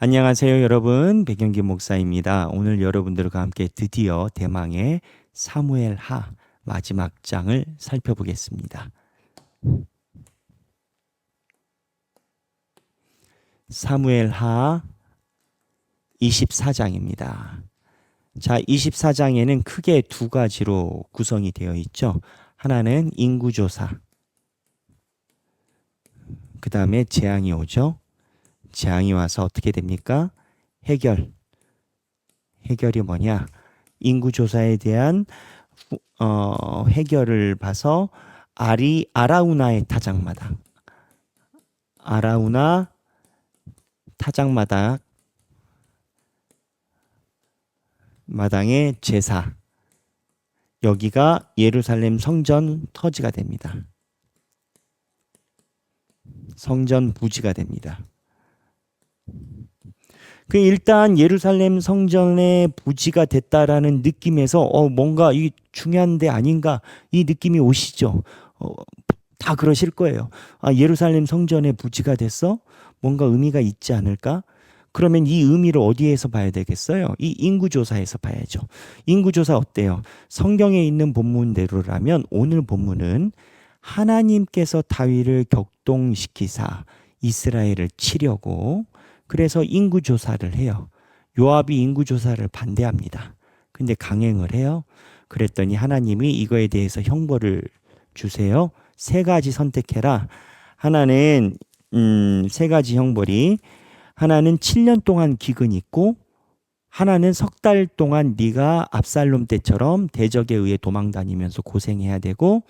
안녕하세요, 여러분. 백영기 목사입니다. 오늘 여러분들과 함께 드디어 대망의 사무엘 하 마지막 장을 살펴보겠습니다. 사무엘 하 24장입니다. 자, 24장에는 크게 두 가지로 구성이 되어 있죠. 하나는 인구조사. 그 다음에 재앙이 오죠. 재앙이 와서 어떻게 됩니까? 해결. 해결이 뭐냐? 인구조사에 대한 후- 어, 해결을 봐서 아리 아라우나의 타작마당. 아라우나 타작마당 마당의 제사. 여기가 예루살렘 성전 터지가 됩니다. 성전 부지가 됩니다. 그 일단 예루살렘 성전의 부지가 됐다라는 느낌에서 어 뭔가 이 중요한데 아닌가 이 느낌이 오시죠. 어, 다 그러실 거예요. 아 예루살렘 성전의 부지가 됐어? 뭔가 의미가 있지 않을까? 그러면 이 의미를 어디에서 봐야 되겠어요? 이 인구조사에서 봐야죠. 인구조사 어때요? 성경에 있는 본문대로라면 오늘 본문은 하나님께서 다윗을 격동시키사 이스라엘을 치려고 그래서 인구 조사를 해요. 요압이 인구 조사를 반대합니다. 근데 강행을 해요. 그랬더니 하나님이 이거에 대해서 형벌을 주세요. 세 가지 선택해라. 하나는 음, 세 가지 형벌이 하나는 7년 동안 기근이 있고 하나는 석 달 동안 네가 압살롬 때처럼 대적에 의해 도망 다니면서 고생해야 되고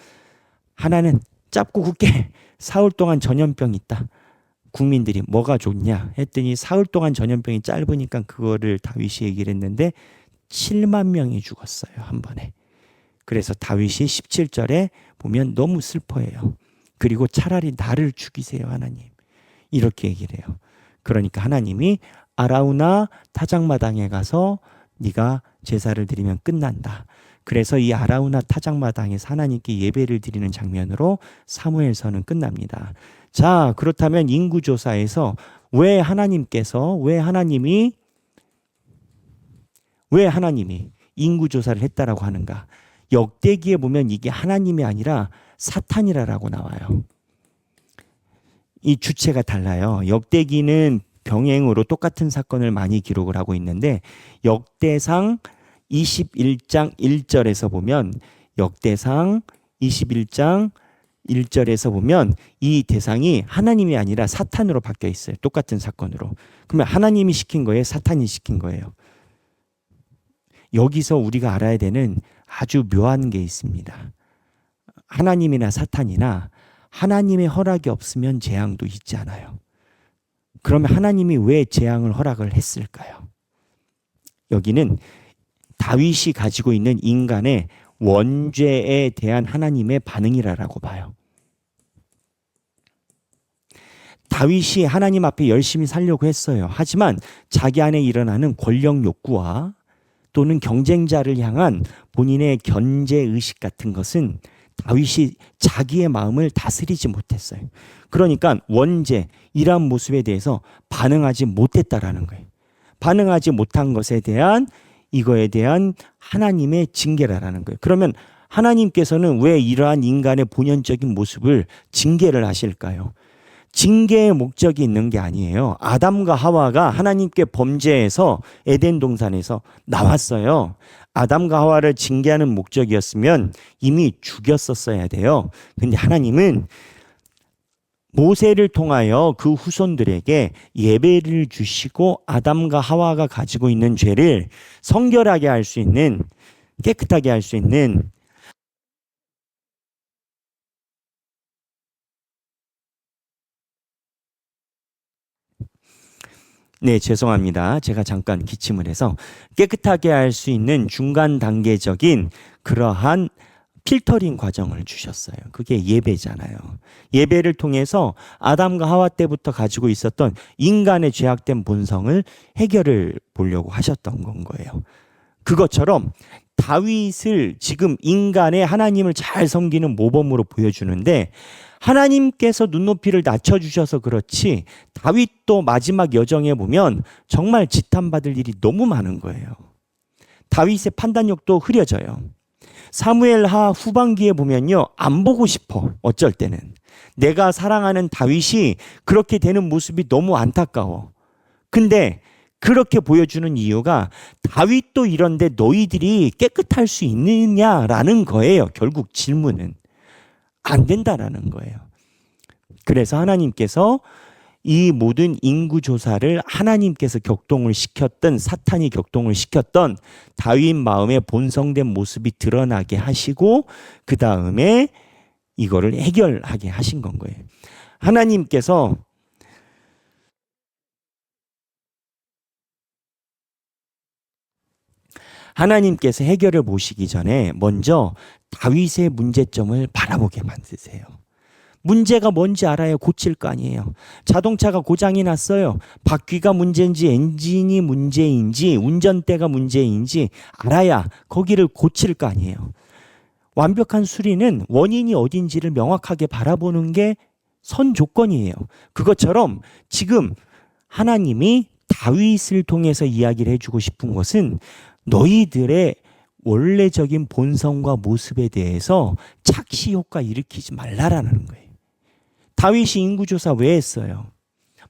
하나는 짧고 굵게 사흘 동안 전염병 있다. 국민들이 뭐가 좋냐 했더니 사흘 동안 전염병이 짧으니까 그거를 다윗이 얘기를 했는데 7만 명이 죽었어요 한 번에. 그래서 다윗이 17절에 보면 너무 슬퍼해요. 그리고 차라리 나를 죽이세요 하나님 이렇게 얘기를 해요. 그러니까 하나님이 아라우나 타작마당에 가서 네가 제사를 드리면 끝난다. 그래서 이 아라우나 타작마당에서 하나님께 예배를 드리는 장면으로 사무엘서는 끝납니다. 자, 그렇다면 인구조사에서 왜 하나님께서 왜 하나님이 왜 하나님이 인구조사를 했다라고 하는가? 역대기에 보면 이게 하나님이 아니라 사탄이라라고 나와요. 이 주체가 달라요. 역대기는 병행으로 똑같은 사건을 많이 기록을 하고 있는데 역대상 21장 1절에서 보면 역대상 21장 1절에서 보면 이 대상이 하나님이 아니라 사탄으로 바뀌어 있어요. 똑같은 사건으로. 그러면 하나님이 시킨 거예요? 사탄이 시킨 거예요? 여기서 우리가 알아야 되는 아주 묘한 게 있습니다. 하나님이나 사탄이나 하나님의 허락이 없으면 재앙도 있지 않아요. 그러면 하나님이 왜 재앙을 허락을 했을까요? 여기는 다윗이 가지고 있는 인간의 원죄에 대한 하나님의 반응이라고 봐요. 다윗이 하나님 앞에 열심히 살려고 했어요. 하지만 자기 안에 일어나는 권력 욕구와 또는 경쟁자를 향한 본인의 견제 의식 같은 것은 다윗이 자기의 마음을 다스리지 못했어요. 그러니까 원죄 이러한 모습에 대해서 반응하지 못했다라는 거예요. 반응하지 못한 것에 대한 이거에 대한 하나님의 징계라는 거예요. 그러면 하나님께서는 왜 이러한 인간의 본연적인 모습을 징계를 하실까요? 징계의 목적이 있는 게 아니에요. 아담과 하와가 하나님께 범죄해서 에덴 동산에서 나왔어요. 아담과 하와를 징계하는 목적이었으면 이미 죽였었어야 돼요. 근데 하나님은 모세를 통하여 그 후손들에게 예배를 주시고 아담과 하와가 가지고 있는 죄를 성결하게 할 수 있는 깨끗하게 할 수 있는 네, 죄송합니다. 제가 잠깐 기침을 해서 깨끗하게 할 수 있는 중간 단계적인 그러한 필터링 과정을 주셨어요. 그게 예배잖아요. 예배를 통해서 아담과 하와 때부터 가지고 있었던 인간의 죄악된 본성을 해결을 보려고 하셨던 건 거예요. 그것처럼 다윗을 지금 인간의 하나님을 잘 섬기는 모범으로 보여주는데 하나님께서 눈높이를 낮춰주셔서 그렇지 다윗도 마지막 여정에 보면 정말 지탄받을 일이 너무 많은 거예요. 다윗의 판단력도 흐려져요. 사무엘 하 후반기에 보면요. 안 보고 싶어. 어쩔 때는. 내가 사랑하는 다윗이 그렇게 되는 모습이 너무 안타까워. 근데 그렇게 보여주는 이유가 다윗도 이런데 너희들이 깨끗할 수 있느냐라는 거예요. 결국 질문은. 안 된다라는 거예요. 그래서 하나님께서 이 모든 인구 조사를 하나님께서 격동을 시켰던 사탄이 격동을 시켰던 다윗 마음의 본성된 모습이 드러나게 하시고 그 다음에 이거를 해결하게 하신 건 거예요. 하나님께서 하나님께서 해결을 보시기 전에 먼저 다윗의 문제점을 바라보게 만드세요. 문제가 뭔지 알아야 고칠 거 아니에요. 자동차가 고장이 났어요. 바퀴가 문제인지 엔진이 문제인지 운전대가 문제인지 알아야 거기를 고칠 거 아니에요. 완벽한 수리는 원인이 어딘지를 명확하게 바라보는 게 선 조건이에요. 그것처럼 지금 하나님이 다윗을 통해서 이야기를 해주고 싶은 것은 너희들의 원래적인 본성과 모습에 대해서 착시 효과 일으키지 말라라는 거예요. 다윗이 인구조사 왜 했어요?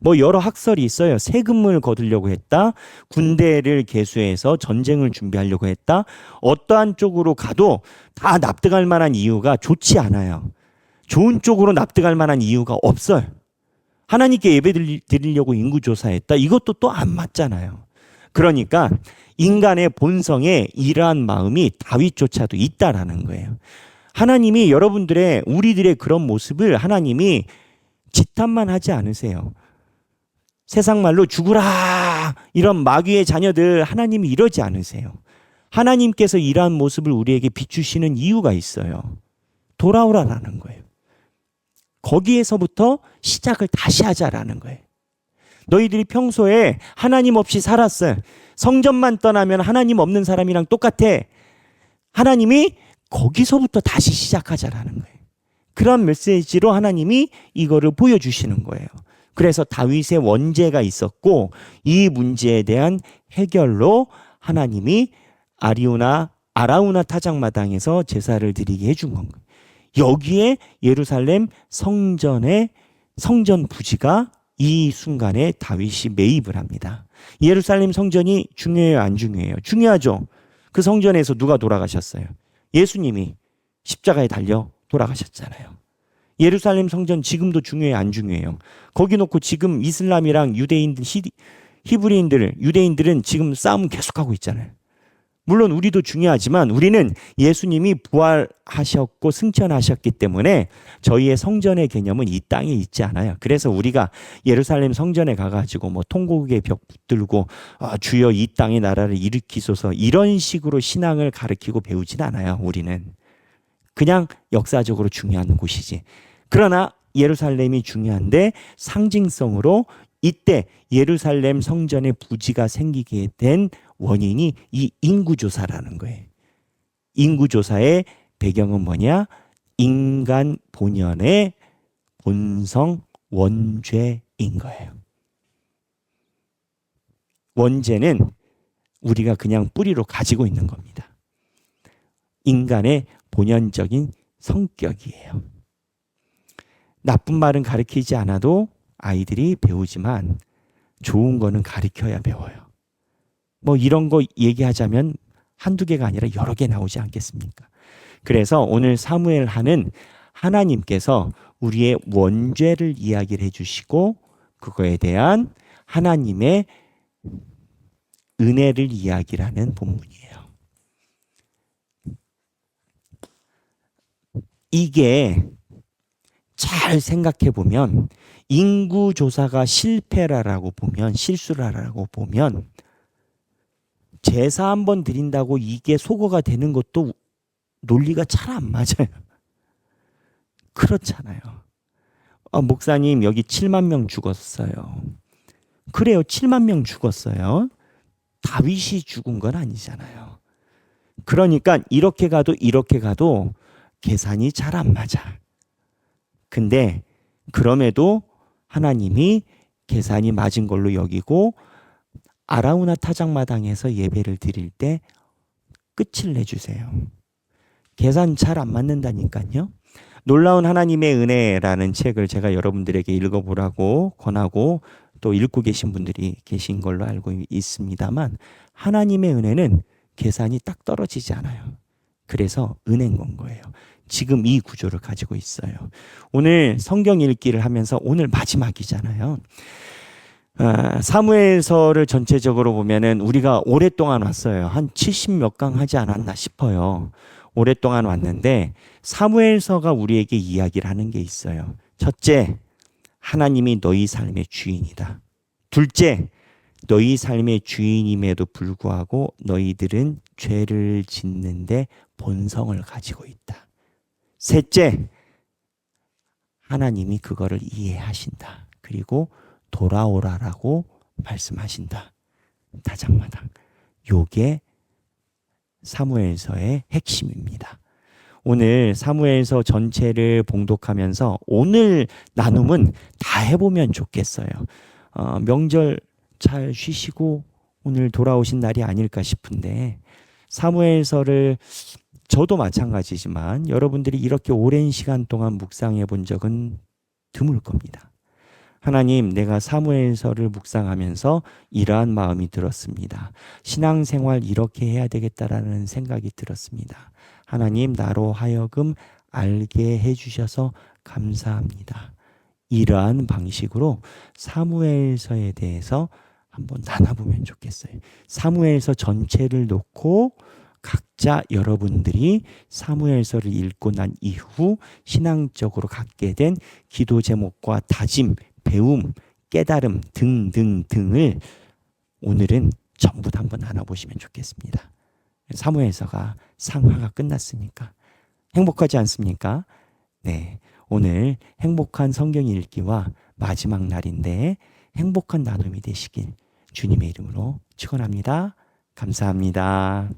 뭐 여러 학설이 있어요. 세금을 거두려고 했다. 군대를 개수해서 전쟁을 준비하려고 했다. 어떠한 쪽으로 가도 다 납득할 만한 이유가 좋지 않아요. 좋은 쪽으로 납득할 만한 이유가 없어요. 하나님께 예배 드리려고 인구 조사했다. 이것도 또 안 맞잖아요. 그러니까 인간의 본성에 이러한 마음이 다윗조차도 있다라는 거예요. 하나님이 여러분들의 우리들의 그런 모습을 하나님이 지탄만 하지 않으세요. 세상 말로 죽으라 이런 마귀의 자녀들 하나님이 이러지 않으세요. 하나님께서 이러한 모습을 우리에게 비추시는 이유가 있어요. 돌아오라라는 거예요. 거기에서부터 시작을 다시 하자라는 거예요. 너희들이 평소에 하나님 없이 살았어요. 성전만 떠나면 하나님 없는 사람이랑 똑같아. 하나님이 거기서부터 다시 시작하자라는 거예요. 그런 메시지로 하나님이 이거를 보여주시는 거예요. 그래서 다윗의 원죄가 있었고 이 문제에 대한 해결로 하나님이 아리우나 아라우나 타작마당에서 제사를 드리게 해준 건 거예요. 여기에 예루살렘 성전의 성전 부지가 이 순간에 다윗이 매입을 합니다. 예루살렘 성전이 중요해요, 안 중요해요? 중요하죠. 그 성전에서 누가 돌아가셨어요? 예수님이 십자가에 달려 돌아가셨잖아요. 예루살렘 성전 지금도 중요해 안 중요해요? 거기 놓고 지금 이슬람이랑 유대인들 히, 히브리인들 유대인들은 지금 싸움 계속하고 있잖아요. 물론 우리도 중요하지만 우리는 예수님이 부활하셨고 승천하셨기 때문에 저희의 성전의 개념은 이 땅에 있지 않아요. 그래서 우리가 예루살렘 성전에 가가지고 뭐 통곡의 벽 붙들고 아, 주여 이 땅의 나라를 일으키소서 이런 식으로 신앙을 가르치고 배우진 않아요. 우리는 그냥 역사적으로 중요한 곳이지. 그러나 예루살렘이 중요한데 상징성으로 이때 예루살렘 성전의 부지가 생기게 된 원인이 이 인구조사라는 거예요. 인구조사의 배경은 뭐냐? 인간 본연의 본성 원죄인 거예요. 원죄는 우리가 그냥 뿌리로 가지고 있는 겁니다. 인간의 본연적인 성격이에요. 나쁜 말은 가르치지 않아도 아이들이 배우지만 좋은 거는 가르쳐야 배워요. 뭐 이런 거 얘기하자면 한두 개가 아니라 여러 개 나오지 않겠습니까? 그래서 오늘 사무엘 하는 하나님께서 우리의 원죄를 이야기를 해주시고 그거에 대한 하나님의 은혜를 이야기를 하는 본문이에요. 이게 잘 생각해 보면 인구 조사가 실패라라고 보면 실수라라고 보면 제사 한 번 드린다고 이게 소거가 되는 것도 논리가 잘 안 맞아요. 그렇잖아요. 아, 목사님 여기 7만 명 죽었어요. 그래요. 7만 명 죽었어요. 다윗이 죽은 건 아니잖아요. 그러니까 이렇게 가도 이렇게 가도 계산이 잘 안 맞아. 근데 그럼에도 하나님이 계산이 맞은 걸로 여기고 아라우나 타작마당에서 예배를 드릴 때 끝을 내주세요. 계산 잘 안 맞는다니까요. 놀라운 하나님의 은혜라는 책을 제가 여러분들에게 읽어보라고 권하고 또 읽고 계신 분들이 계신 걸로 알고 있습니다만 하나님의 은혜는 계산이 딱 떨어지지 않아요. 그래서 은혜인 건 거예요. 지금 이 구조를 가지고 있어요. 오늘 성경 읽기를 하면서 오늘 마지막이잖아요. 아, 사무엘서를 전체적으로 보면은 우리가 오랫동안 왔어요. 한 70몇 강 하지 않았나 싶어요. 오랫동안 왔는데 사무엘서가 우리에게 이야기를 하는 게 있어요. 첫째, 하나님이 너희 삶의 주인이다. 둘째, 너희 삶의 주인임에도 불구하고 너희들은 죄를 짓는데 본성을 가지고 있다. 셋째, 하나님이 그거를 이해하신다. 그리고 돌아오라라고 말씀하신다. 다장마당. 요게 사무엘서의 핵심입니다. 오늘 사무엘서 전체를 봉독하면서 오늘 나눔은 다 해보면 좋겠어요. 어, 명절 잘 쉬시고 오늘 돌아오신 날이 아닐까 싶은데 사무엘서를 저도 마찬가지지만 여러분들이 이렇게 오랜 시간 동안 묵상해 본 적은 드물 겁니다. 하나님, 내가 사무엘서를 묵상하면서 이러한 마음이 들었습니다. 신앙생활 이렇게 해야 되겠다라는 생각이 들었습니다. 하나님, 나로 하여금 알게 해주셔서 감사합니다. 이러한 방식으로 사무엘서에 대해서 한번 나눠보면 좋겠어요. 사무엘서 전체를 놓고 각자 여러분들이 사무엘서를 읽고 난 이후 신앙적으로 갖게 된 기도 제목과 다짐, 배움, 깨달음 등등등을 오늘은 전부 다 한번 나눠보시면 좋겠습니다. 사무엘서가 상하가 끝났으니까 행복하지 않습니까? 네. 오늘 행복한 성경 읽기와 마지막 날인데 행복한 나눔이 되시길 주님의 이름으로 축원합니다. 감사합니다.